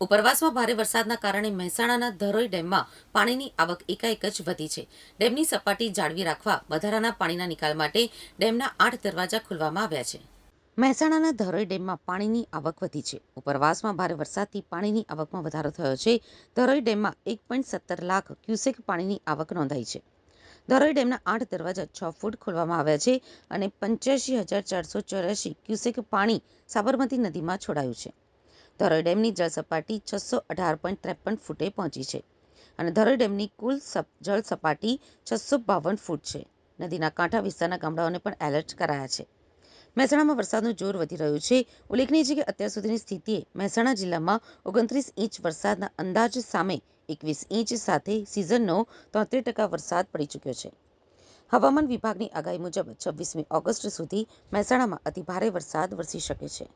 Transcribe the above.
ઉપરવાસમાં ભારે વરસાદના કારણે મહેસાણાના ધરોઈ ડેમમાં પાણીની આવક એકાએક જ વધી છે. ડેમની સપાટી જાળવી રાખવા વધારાના પાણીના નિકાલ માટે ડેમના આઠ દરવાજા ખોલવામાં આવ્યા છે. મહેસાણાના ધરોઈ ડેમમાં પાણીની આવક વધી છે. ઉપરવાસમાં ભારે વરસાદથી પાણીની આવકમાં વધારો થયો છે. ધરોઈ ડેમમાં એક પોઈન્ટ સત્તર લાખ ક્યુસેક પાણીની આવક નોંધાઈ છે. ધરોઈ ડેમના આઠ દરવાજા છ ફૂટ ખોલવામાં આવ્યા છે અને પંચ્યાસી હજાર ચારસો ચોર્યાસી ક્યુસેક પાણી સાબરમતી નદીમાં છોડાયું છે. ધરોઈ ડેમની જળ સપાટી છસો અઢાર પોઈન્ટ ત્રેપન ફૂટે પહોંચી છે અને ધરોઈ ડેમની કુલ જળ સપાટી છસો બાવન ફૂટ છે. નદીના કાંઠા વિસ્તારના ગામડાઓને પણ એલર્ટ કરાયા છે. મહેસાણામાં વરસાદનું જોર વધી રહ્યું છે. ઉલ્લેખનીય છે કે અત્યાર સુધીની સ્થિતિએ મહેસાણા જિલ્લામાં ઓગણત્રીસ ઇંચ વરસાદના અંદાજ સામે એકવીસ ઇંચ સાથે સિઝનનો તોતેર ટકા વરસાદ પડી ચૂક્યો છે. હવામાન વિભાગની આગાહી મુજબ છવ્વીસમી ઓગસ્ટ સુધી મહેસાણામાં અતિભારે વરસાદ વરસી શકે છે.